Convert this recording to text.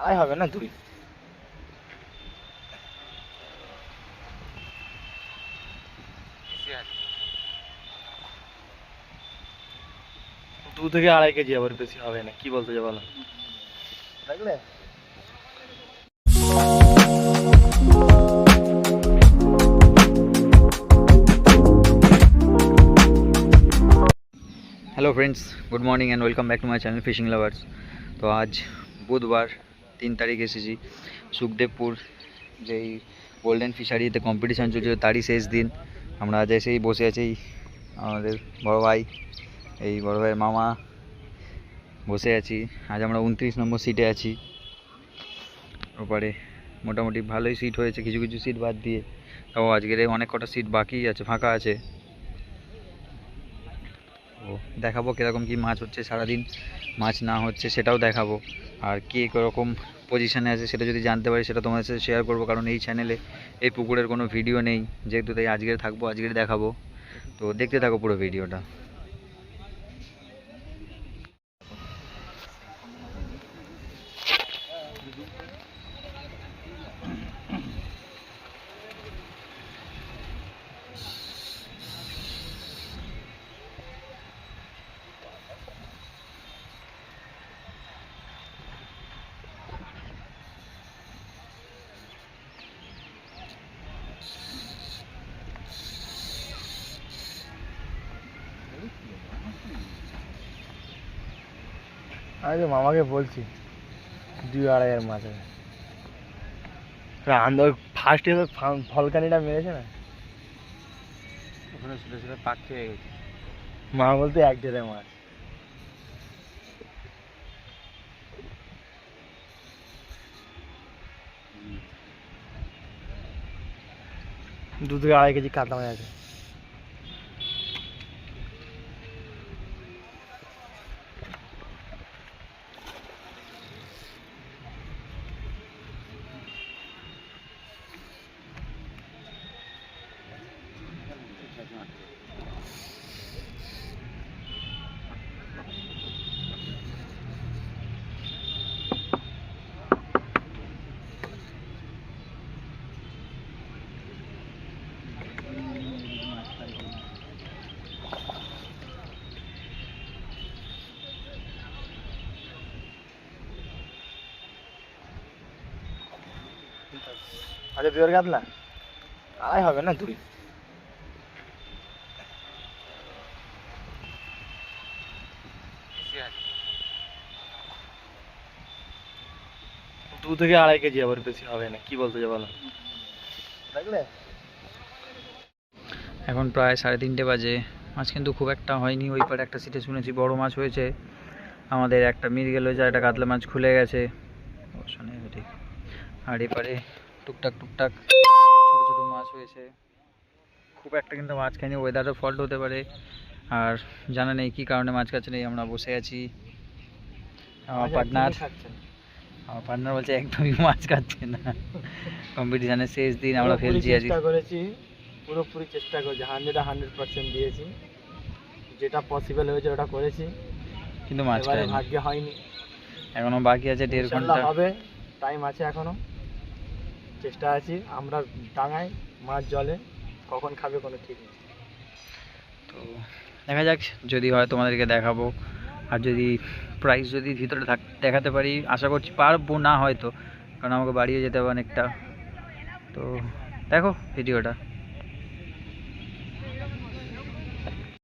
আড়াই হবে না, দুই। দু থেকে আড়াই কেজি আবার বেশি হবে না, কি বলতে যে বলো দেখলে? Hello friends good morning and welcome back to my channel fishing lovers তো আজ বুধবার তিন তারিখ এসেছি। সুখদেবপুর যেই গোল্ডেন ফিশারিতে কম্পিটিশান চলছিল তারই শেষ দিন। আমরা আজ এসেই বসে আছি, আমাদের বড় ভাই, এই বড় ভাইয়ের মামা বসে আছি। আজ আমরা উনত্রিশ নম্বর সিটে আছি। ওপারে মোটামুটি ভালোই সিট হয়েছে, কিছু কিছু সিট বাদ দিয়ে। তাও আজকের অনেক কটা সিট বাকি আছে, ফাঁকা আছে। ও দেখাবো কীরকম কি মাছ হচ্ছে, সারাদিন মাছ না হচ্ছে সেটাও দেখাবো। আর কে কীরকম পজিশানে আছে সেটা যদি জানতে পারি, সেটা তোমাদের সাথে শেয়ার করব। কারণ এই চ্যানেলে এই পুকুরের কোনো ভিডিও নেই। যেহেতু তাই আজকের থাকব, আজকের দেখাবো। তো দেখতে থাকো পুরো ভিডিওটা আমি তো মামাকে বলছি দুই আড়াইয়ের মাঝে। ওই ফার্স্ট এসে ফলকানিটা মেরেছে না? ওখানে ছোটো ছোটো পাক খেয়ে গেছে। মা বলতে এক দেড়ে মাছ দু থেকে আড়াই কেজি কাতলা মাছ আছে। আচ্ছা পিওর কাতলা আড়াই হবে না দুই দু থেকে আড়াই কেজি আবার বেশি হবে না, কি বলতে যে বলো? দেখলে? এখন প্রায় সাড়ে তিনটে বাজে মাছ কিন্তু খুব একটা হয়নি, ওই পারে একটা সিটে শুনেছি বড় মাছ হয়েছে। আমাদের একটা মিরগেল হয়েছে আর একটা কাতলা মাছ খুলে গেছে। আর এপারে টুকটাক টুকটাক ছোটো ছোটো মাছ হয়েছে। খুব একটা কিন্তু মাছ খাইনি ওয়েদারও ফল্ট হতে পারে। আর জানা নেই কী কারণে মাছ খাচ্ছে নেই আমরা বসে আছি। আমার পার্টনার আমার পার্টনার বলছে একদমই মাছ খাচ্ছে না। কম্পিটিশানের শেষ দিন আমরা ফেলছি আজকে। করেছি পুরোপুরি চেষ্টা করেছি হান্ড্রেড হান্ড্রেড পার্সেন্ট দিয়েছি। যেটা পসিবল হয়েছে ওটা করেছি। কিন্তু মাছ খাইনি। হয়নি। এখনও বাকি আছে দেড় ঘণ্টা। হবে টাইম আছে এখনও। চেষ্টা আছি, আমরা ডাঙাই মাছ জলে কখন খাবে কোনো ঠিক নেই। তো দেখা যাক, যদি হয় তোমাদেরকে দেখাবো। আর যদি প্রাইস যদি ভিতরে থাক, দেখাতে পারি, আশা করছি পারব না হয়তো, কারণ আমাকে বাড়িয়ে যেতে হবে অনেকটা। তো দেখো ভিডিওটা